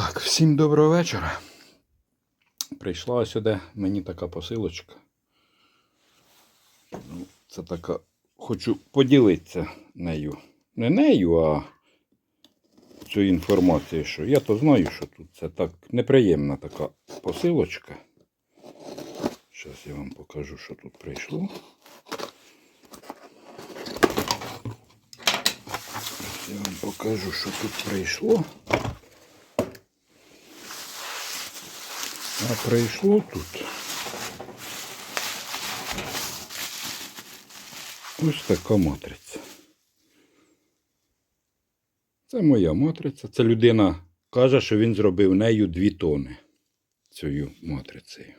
Так, всім доброго вечора. Прийшла сюди мені така посилочка. Ну, Це така. Хочу поділитися нею. Не нею, а цю інформацією, що я то знаю, що тут це так неприємна така посилочка. Зараз я вам покажу, що тут прийшло. Зараз я вам покажу, що тут прийшло. А прийшло тут. Ось така матриця. Це моя матриця. Це людина каже, що він зробив нею дві тони цією матрицею.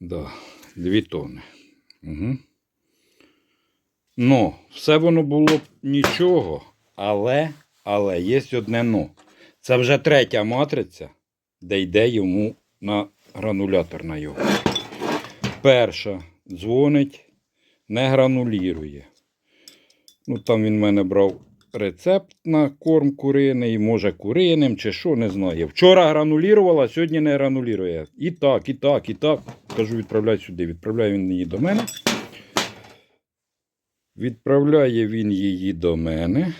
Да, дві тони. Угу. Ну, все воно було б нічого, але, але є одне но. Це вже третя матриця, де йде йому на гранулятор на його. Перша дзвонить, не гранулірує. Ну, там він в мене брав рецепт на корм куриний, може куриним чи що, не знаю. Вчора гранулірувала, сьогодні не гранулірує. І так, і так, і так. Кажу, відправляй сюди. Відправляє він її до мене. Відправляє він її до мене.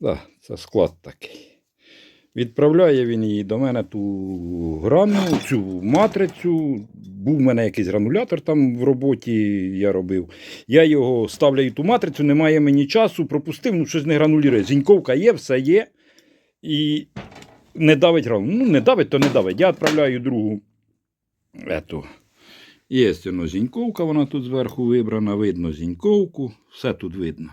Да, це склад такий. Відправляє він її до мене ту грану, цю матрицю. Був в мене якийсь гранулятор там в роботі, я робив. Я його ставляю ту матрицю, немає мені часу, пропустив, ну щось не гранулює. Зіньковка є, все є. І не давить грану. Ну, не давить, то не давить. Я відправляю другу. Ету. Є зіньковка, вона тут зверху вибрана, видно зіньковку, все тут видно.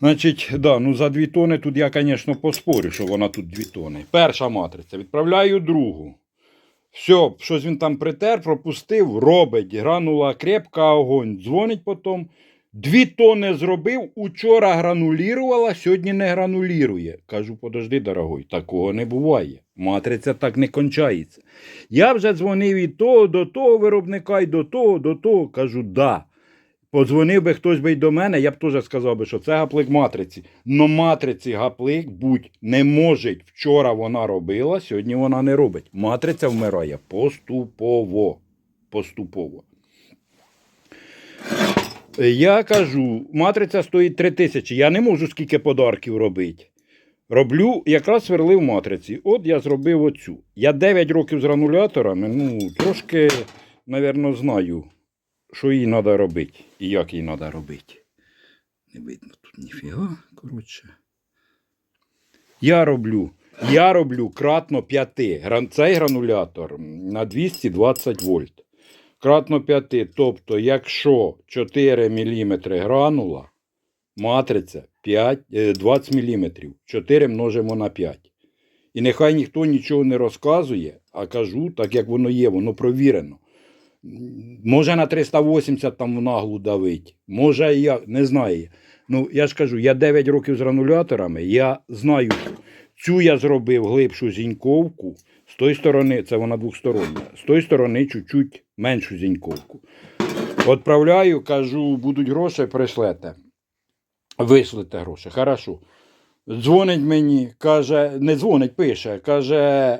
Значить, да, ну за дві тони тут я, звісно, поспорю, що вона тут дві тони. Перша матриця. Відправляю другу. Все, щось він там притер, пропустив, робить. Гранула крепка, огонь. Дзвонить потім. Дві тони зробив, учора гранулірувала, сьогодні не гранулірує. Кажу, подожди, дорогой, такого не буває. Матриця так не кончається. Я вже дзвонив і того, до того виробника, і до того, до того. Кажу, да. Подзвонив би хтось би й до мене, я б теж сказав би, що це гаплик матриці. Но матриці гаплик будь не може. Вчора вона робила, сьогодні вона не робить. Матриця вмирає поступово. Поступово. Я кажу, матриця стоїть 3 тисячі. Я не можу скільки подарків робити. Роблю, якраз сверлив матриці. От я зробив оцю. Я 9 років з грануляторами, ну, трошки, напевно, знаю, що їй треба робити і як їй треба робити. Не видно тут ніфіга, коротше. Я роблю. Я роблю кратно 5. Цей гранулятор на 220 вольт. Кратно 5. Тобто, якщо 4 мм гранула, матриця 5, е, 20 мм. 4 множимо на 5. І нехай ніхто нічого не розказує, а кажу, так як воно є, воно провірено. Може на 380 там в наглу давить, може я не знаю. Ну, я ж кажу, я 9 років з грануляторами, я знаю, цю я зробив глибшу зіньковку, з тої сторони, це вона двостороння, з тої сторони чуть-чуть меншу зіньковку. Відправляю, кажу, будуть гроші, пришлете. Вишлете гроші, хорошо. Дзвонить мені, каже, не дзвонить, пише, каже,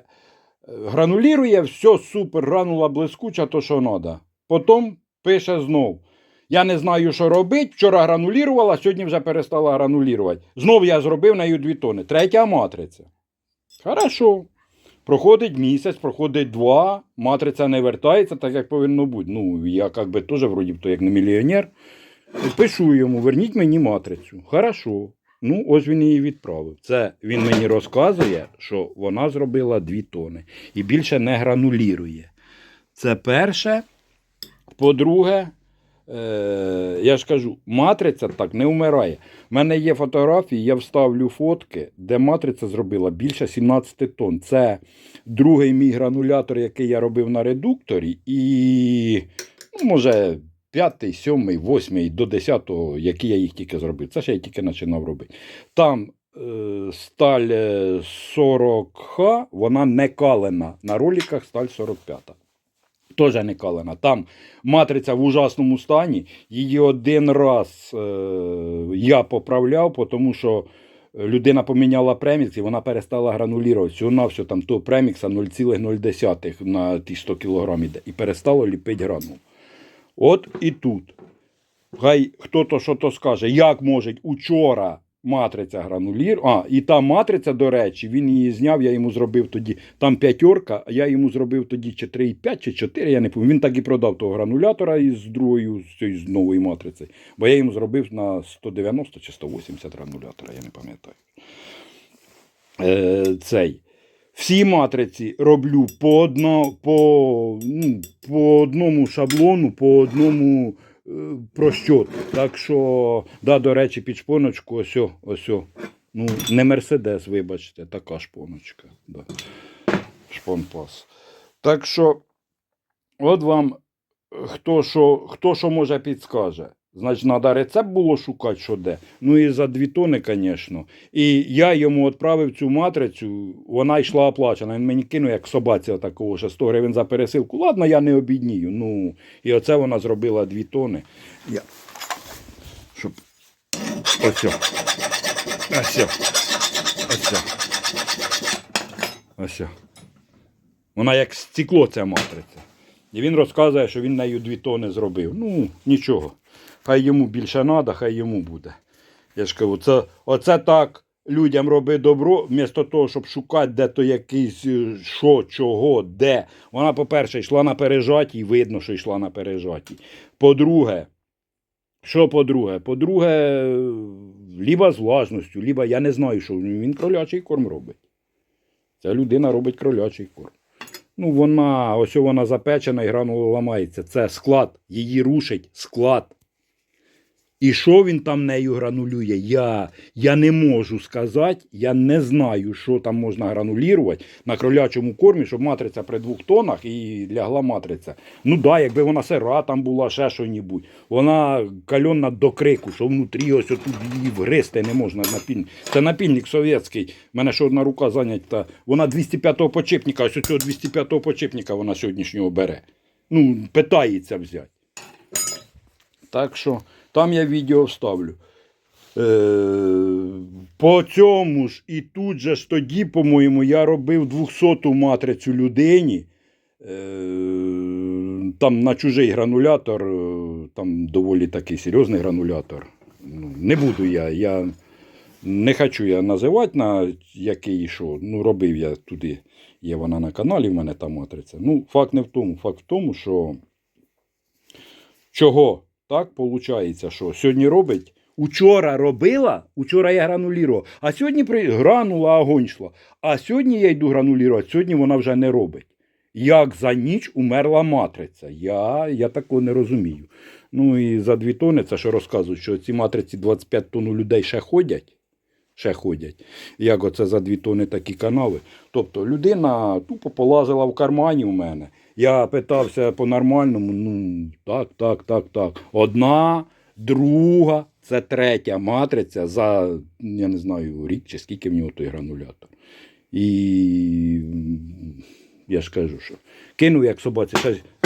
гранулірує, все супер, гранула блискуча, то що треба. Потім пише знов. Я не знаю, що робити. Вчора гранулірувала, сьогодні вже перестала гранулірувати. Знов я зробив нею дві тони. Третя матриця. Хорошо. Проходить місяць, проходить два, матриця не вертається, так як повинно бути. Ну, я як би теж вроді як не мільйонер. Пишу йому, верніть мені матрицю. Хорошо. Ну, ось він її відправив. Це він мені розказує, що вона зробила дві тони і більше не гранулірує. Це перше. По-друге, е, я ж кажу, матриця так не вмирає. У мене є фотографії, я вставлю фотки, де матриця зробила більше 17 тонн. Це другий мій гранулятор, який я робив на редукторі, і ну, може. П'ятий, сьомий, восьмий до десятого, які я їх тільки зробив. Це ж я тільки починав робити. Там е, сталь е, 40Х, вона не калена. На роликах сталь 45. Теж не калена. Там матриця в ужасному стані. Її один раз е, я поправляв, тому що людина поміняла премікс і вона перестала гранулірувати. Всього на все там того премікса 0,0 на ті 100 кг. І перестало ліпити гранул. От і тут. Хай хто то що то скаже, як може учора матриця гранулір. А, і та матриця, до речі, він її зняв, я йому зробив тоді. Там п'ятерка, а я йому зробив тоді чи 3,5 чи 4, я не пам'ятаю. Він так і продав того гранулятора із другою, з нової матриці. Бо я йому зробив на 190 чи 180 гранулятора, я не пам'ятаю. Е, цей. Всі матриці роблю по, одно, по, ну, по одному шаблону, по одному е, прощоту. Так що, да, до речі, під шпоночку, ось, ось. Ну, не Мерседес, вибачте, така шпоночка. Да. Шпонпас. Так що, от вам хто що, хто що може підскаже. Значить, треба рецепт було шукати, що де. Ну і за дві тони, звісно. І я йому відправив цю матрицю, вона йшла оплачена. Він мені кинув, як собаці такого, що 100 гривень за пересилку. Ладно, я не обіднію. Ну, і оце вона зробила дві тони. Я... Щоб... Ось. Ось. Ось. Ось. Вона як стекло, ця матриця. І він розказує, що він нею дві тони зробив. Ну, нічого. Хай йому більше треба, хай йому буде. Я ж кажу, це, оце так людям роби добро, вмісто того, щоб шукати, де то якийсь е, що, чого, де. Вона, по-перше, йшла на пережатій, видно, що йшла на пережатій. По-друге, що по-друге? По-друге, ліба з влажністю, ліба я не знаю, що він кролячий корм робить. Ця людина робить кролячий корм. Ну, вона, ось вона запечена і гранула ламається. Це склад, її рушить склад. І що він там нею гранулює? Я, я не можу сказати, я не знаю, що там можна гранулірувати на кролячому кормі, щоб матриця при двох тонах і лягла матриця. Ну да, якби вона сира там була, ще що-небудь. Вона кальонна до крику, що внутрі ось тут її вгризти не можна напільник. Це напільник совєтський. У мене ще одна рука зайнята. Вона 205-го почепника, ось цього 205-го почепника вона сьогоднішнього бере. Ну, питається взяти. Так що там я відео вставлю. Е, по цьому ж і тут же ж тоді, по-моєму, я робив 200-ту матрицю людині. Е, там на чужий гранулятор, е, там доволі такий серйозний гранулятор. Ну, не буду я. я не хочу я називати на який що. Ну, робив я туди. Є вона на каналі, в мене та матриця. Ну, факт не в тому. Факт в тому, що чого так виходить, що сьогодні робить. Учора робила, учора я гранулірував, а сьогодні при... гранула, огонь йшла. А сьогодні я йду гранулірувати, сьогодні вона вже не робить. Як за ніч умерла матриця. Я, я такого не розумію. Ну і за дві тони, це що розказують, що ці матриці 25 тонн людей ще ходять. Ще ходять. Як оце за дві тони такі канави. Тобто людина тупо полазила в кармані у мене. Я питався по-нормальному, ну так, так, так, так. Одна, друга, це третя матриця за, я не знаю, рік чи скільки в нього той гранулятор. І я ж кажу, що кинув як собаці.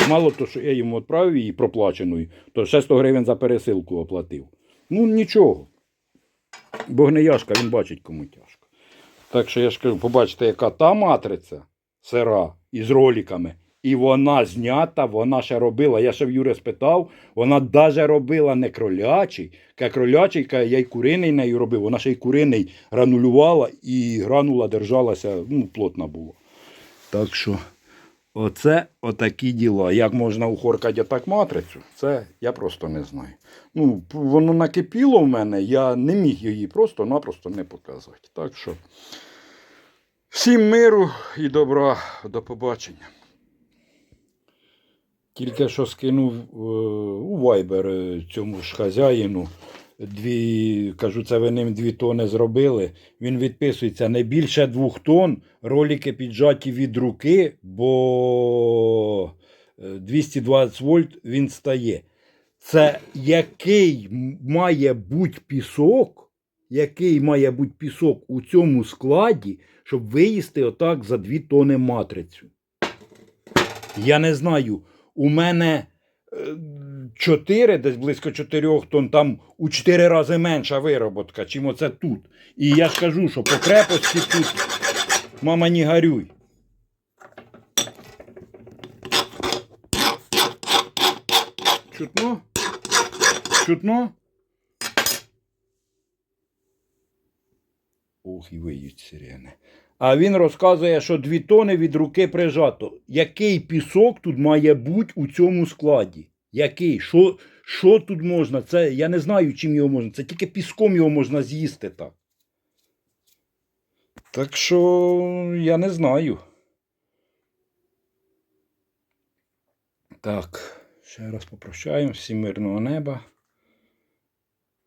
Мало то, що я йому відправив її проплаченою, то ще 100 гривень за пересилку оплатив. Ну нічого. Бо гнияшка, він бачить, кому тяжко. Так що я ж кажу, побачите, яка та матриця сира із роликами. І вона знята, вона ще робила. Я ще в Юри спитав, вона навіть робила не кролячий. Ка кролячий, ка я й куриний нею робив. Вона ще й куриний гранулювала і гранула держалася, ну, плотна була. Так що, оце отакі діла. Як можна ухоркати отак матрицю, це я просто не знаю. Ну, воно накипіло в мене, я не міг її просто-напросто не показати. Так що, всім миру і добра, до побачення. Тільки що скинув е, у Viber е, цьому ж хазяїну. Дві, кажу, це ви ним дві тони зробили. Він відписується не більше двох тонн, ролики піджаті від руки, бо е, 220 вольт він стає. Це який має бути пісок, який має бути пісок у цьому складі, щоб виїсти отак за дві тони матрицю. Я не знаю. У мене е, 4, десь близько 4 тонн, там у 4 рази менша вироботка, чим оце тут. І я ж кажу, що по крепості тут, мама, не горюй. Чутно? Чутно? Ох, і виють сирени. А він розказує, що дві тони від руки прижато. Який пісок тут має бути у цьому складі? Який? Що, що тут можна? Це я не знаю, чим його можна. Це тільки піском його можна з'їсти так. Так що я не знаю. Так, ще раз попрощаємо. Всім мирного неба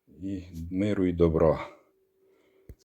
і миру і добра.